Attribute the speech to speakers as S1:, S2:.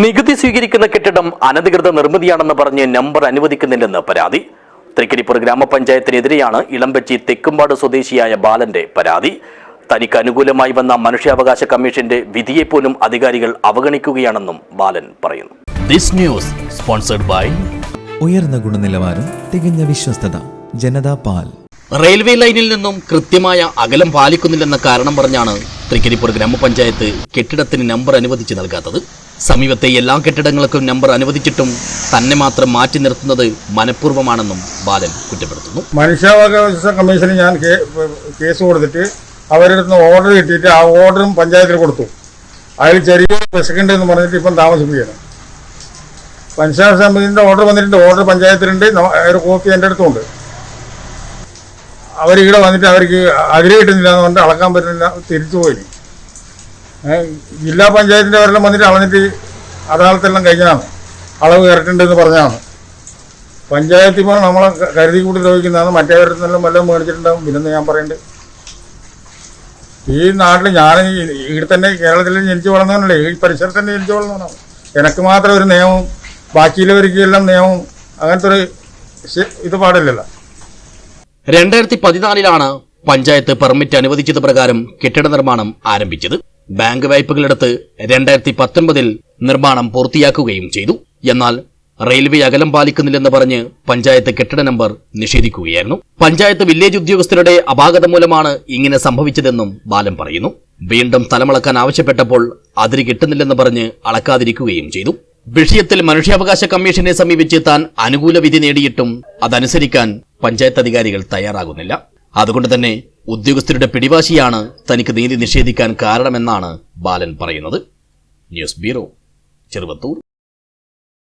S1: നികുതി സ്വീകരിക്കുന്ന കെട്ടിടം അനധികൃത നിർമ്മിതിയാണെന്ന് പറഞ്ഞ് നമ്പർ അനുവദിക്കുന്നില്ലെന്ന് പരാതി. തൃക്കരിപ്പൂർ ഗ്രാമപഞ്ചായത്തിനെതിരെയാണ് ഇളമ്പച്ചി തെക്കുംപാട് സ്വദേശിയായ ബാലന്റെ പരാതി. തനിക്ക് അനുകൂലമായി വന്ന മനുഷ്യാവകാശ കമ്മീഷന്റെ വിധിയെപ്പോലും അധികാരികൾ അവഗണിക്കുകയാണെന്നും ബാലൻ പറയുന്നു. ദിസ് ന്യൂസ് സ്പോൺസർഡ് ബൈ
S2: ഉയർന്ന ഗുണനിലവാരം തികഞ്ഞ വിശ്വസ്തത ജനതാ പാൽ.
S1: റെയിൽവേ ലൈനിൽ നിന്നും കൃത്യമായ അകലം പാലിക്കുന്നില്ലെന്ന കാരണം പറഞ്ഞാണ് തൃക്കരിപ്പൂർ ഗ്രാമപഞ്ചായത്ത് കെട്ടിടത്തിന് നമ്പർ അനുവദിച്ച് നൽകാത്തത്. സമീപത്തെ എല്ലാ കെട്ടിടങ്ങൾക്കും നമ്പർ അനുവദിച്ചിട്ടും തന്നെ മാത്രം മാറ്റി നിർത്തുന്നത് മനഃപൂർവമാണെന്നും ബാലൻ കുറ്റപ്പെടുത്തുന്നു.
S3: മനുഷ്യാവകാശ കമ്മീഷന് ഞാൻ കേസ് കൊടുത്തിട്ട് അവരുടെ ഓർഡർ കിട്ടിയിട്ട് ആ ഓർഡറും പഞ്ചായത്തിൽ കൊടുത്തു. അതിൽ ചെറിയ വിശക്കുണ്ട് എന്ന് പറഞ്ഞിട്ട് ഇപ്പം താമസിപ്പിക്കുകയാണ് പഞ്ചായത്ത് കമ്മീഷന്റെ ഓർഡർ വന്നിട്ടുണ്ട്. ഓർഡർ പഞ്ചായത്തിലുണ്ട്. ഒരു കോപ്പി എന്റെ അടുത്തുണ്ട്. അവരിവിടെ വന്നിട്ട് അവർക്ക് അതിരെ കിട്ടുന്നില്ല എന്ന് പറഞ്ഞിട്ട് അളക്കാൻ പറ്റുന്നില്ല തിരിച്ചു പോയി. ജില്ലാ പഞ്ചായത്തിന്റെ അവരെല്ലാം വന്നിട്ട് അളന്നിട്ട് അദാലത്തെല്ലാം കഴിഞ്ഞതാണ്. അളവ് കയറിയിട്ടുണ്ട് എന്ന് പറഞ്ഞതാണ്. പഞ്ചായത്തിൽ ഇപ്പോൾ നമ്മളെ കരുതി കൂട്ടി ദ്രോഹിക്കുന്നതാണ് മറ്റേവരുടെ നിന്നെല്ലാം വല്ലതും മേടിച്ചിട്ടുണ്ടാവും. പിന്നെന്ന് ഞാൻ പറയുന്നുണ്ട് ഈ നാട്ടിൽ ഞാൻ ഇവിടെ തന്നെ കേരളത്തിൽ ജനിച്ചു വളർന്നവനല്ലേ. ഈ പരിസരത്ത് തന്നെ ജനിച്ചു വളർന്നവനാണ്. എനിക്ക് മാത്രം ഒരു നിയമവും ബാക്കിയുള്ളവർക്കെല്ലാം നിയമവും അങ്ങനത്തെ ഒരു ഇത് പാടില്ലല്ലോ.
S1: രണ്ടായിരത്തി പതിനാലിലാണ് പഞ്ചായത്ത് പെർമിറ്റ് അനുവദിച്ചത് പ്രകാരം കെട്ടിട നിർമ്മാണം ആരംഭിച്ചത്. ബാങ്ക് വായ്പകളെടുത്ത് രണ്ടായിരത്തി പത്തൊൻപതിൽ നിർമ്മാണം പൂർത്തിയാക്കുകയും ചെയ്തു. എന്നാൽ റെയിൽവേ അകലം പാലിക്കുന്നില്ലെന്ന് പറഞ്ഞ് പഞ്ചായത്ത് കെട്ടിട നമ്പർ നിഷേധിക്കുകയായിരുന്നു. പഞ്ചായത്ത് വില്ലേജ് ഉദ്യോഗസ്ഥരുടെ അപാകത മൂലമാണ് ഇങ്ങനെ സംഭവിച്ചതെന്നും ബാലൻ പറയുന്നു. വീണ്ടും സ്ഥലമളക്കാൻ ആവശ്യപ്പെട്ടപ്പോൾ അതിര് കിട്ടുന്നില്ലെന്ന് പറഞ്ഞ് അളക്കാതിരിക്കുകയും ചെയ്തു. വിഷയത്തിൽ മനുഷ്യാവകാശ കമ്മീഷനെ സമീപിച്ച് താൻ അനുകൂല വിധി നേടിയിട്ടും അതനുസരിക്കാൻ പഞ്ചായത്ത് അധികാരികൾ തയ്യാറാകുന്നില്ല. അതുകൊണ്ട് തന്നെ ഉദ്യോഗസ്ഥരുടെ പിടിവാശിയാണ് തനിക്ക് നീതി നിഷേധിക്കാൻ കാരണമെന്നാണ് ബാലൻ പറയുന്നത്. News bureau Cheruvathur.